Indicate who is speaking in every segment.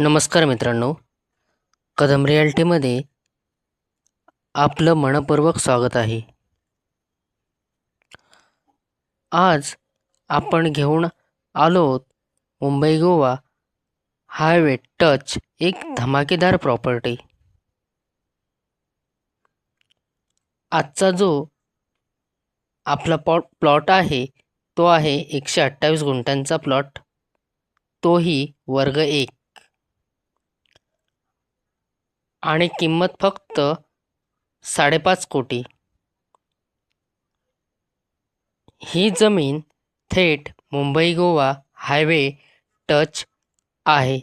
Speaker 1: नमस्कार मित्रांनो. कदम रियाल्टीमध्ये आपलं मनपूर्वक स्वागत आहे. आज आपण घेऊन आलो आहोत मुंबई गोवा हायवे टच एक धमाकेदार प्रॉपर्टी आजचा जो आपला पॉ प्लॉट आहे तो आहे एकशे अठ्ठावीस गुंठ्यांचा प्लॉट तोही वर्ग एक. आणि किंमत फक्त साडेपाच कोटी. ही जमीन थेट मुंबई गोवा हायवे टच आहे.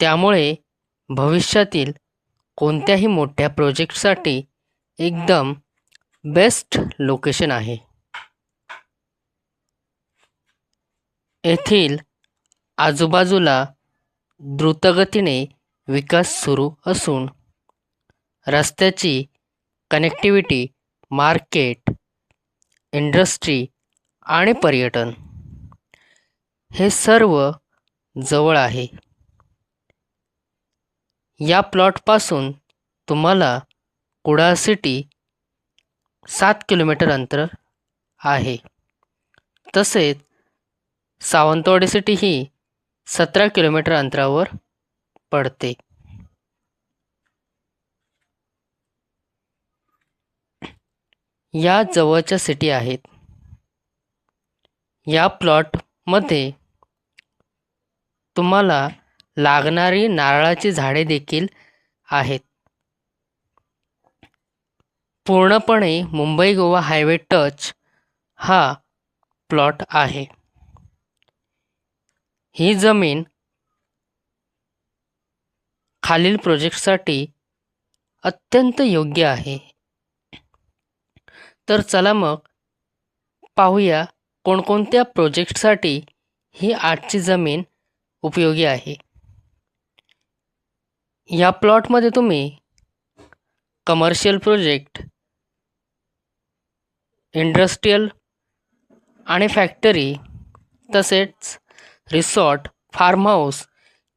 Speaker 1: त्यामुळे भविष्यातील कोणत्याही मोठ्या प्रोजेक्टसाठी एकदम बेस्ट लोकेशन आहे. येथील आजूबाजूला द्रुतगतीने विकास सुरू असून रस्त्याची कनेक्टिव्हिटी मार्केट इंडस्ट्री आणि पर्यटन हे सर्व जवळ आहे. या प्लॉटपासून तुम्हाला कुडाळ सिटी सात किलोमीटर अंतर आहे. तसेच सावंतवाडी सिटी ही सतरा किलोमीटर अंतरावर पडते. या जवळच्या सिटी आहेत. या प्लॉटमध्ये तुम्हाला लागणारी नारळाची झाडे देखील आहेत. पूर्णपणे मुंबई गोवा हायवे टच हा प्लॉट आहे. ही जमीन खालील प्रोजेक्टसाठी अत्यंत योग्य आहे. तर चला मग पाहूया कोणकोणत्या प्रोजेक्टसाठी ही आजची जमीन उपयोगी आहे. या प्लॉटमध्ये तुम्ही कमर्शियल प्रोजेक्ट इंडस्ट्रीयल आणि फॅक्टरी तसेच रिसॉर्ट फार्म हाऊस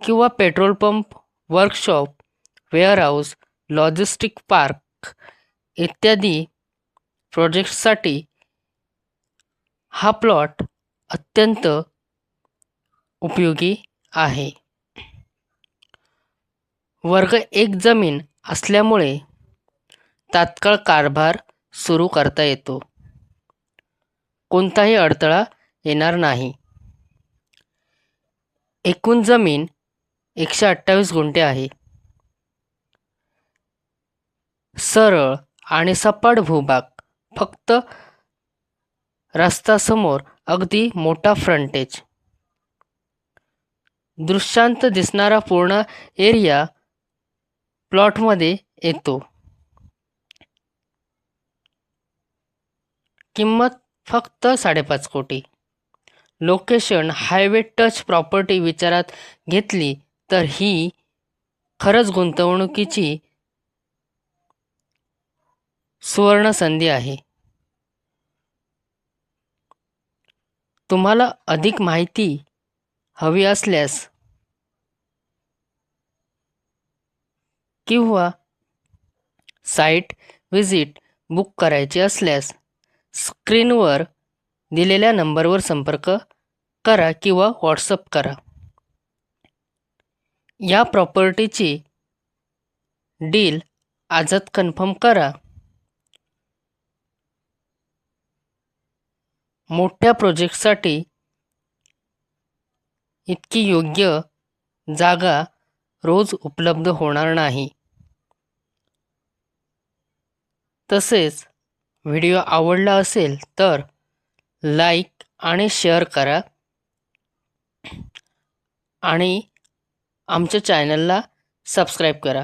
Speaker 1: किंवा petrol pump workshop warehouse logistic park इत्यादी प्रोजेक्टसाठी हा प्लॉट अत्यंत उपयोगी आहे. वर्ग एक जमीन असल्यामुळे तात्काळ कारभार सुरू करता येतो. कोणताही अडथळा येणार नाही. एकूण जमीन एकशे अठ्ठावीस गुंठे आहे. सरळ आणि सपाट भूभाग फक्त रस्त्यासमोर अगदी मोठा फ्रंटेज दृश्यांत दिसणारा पूर्ण एरिया प्लॉटमध्ये येतो. किंमत फक्त साडेपाच कोटी. लोकेशन हायवे टच प्रॉपर्टी विचारात घेतली तर ही खरंच गुंतवणुकीची सुवर्ण संधी आहे. तुम्हाला अधिक माहिती हवी असल्यास किंवा साईट व्हिजिट बुक करायची असल्यास स्क्रीनवर दिलेल्या नंबरवर संपर्क करा किंवा व्हॉट्सअप करा. या प्रॉपर्टीची डील आजच कन्फर्म करा. मोठ्या प्रोजेक्टसाठी इतकी योग्य जागा रोज उपलब्ध होणार नाही. तसेच व्हिडिओ आवडला असेल तर लाईक आणि शेअर करा. आणि आमच्या चॅनलला सबस्क्राईब करा.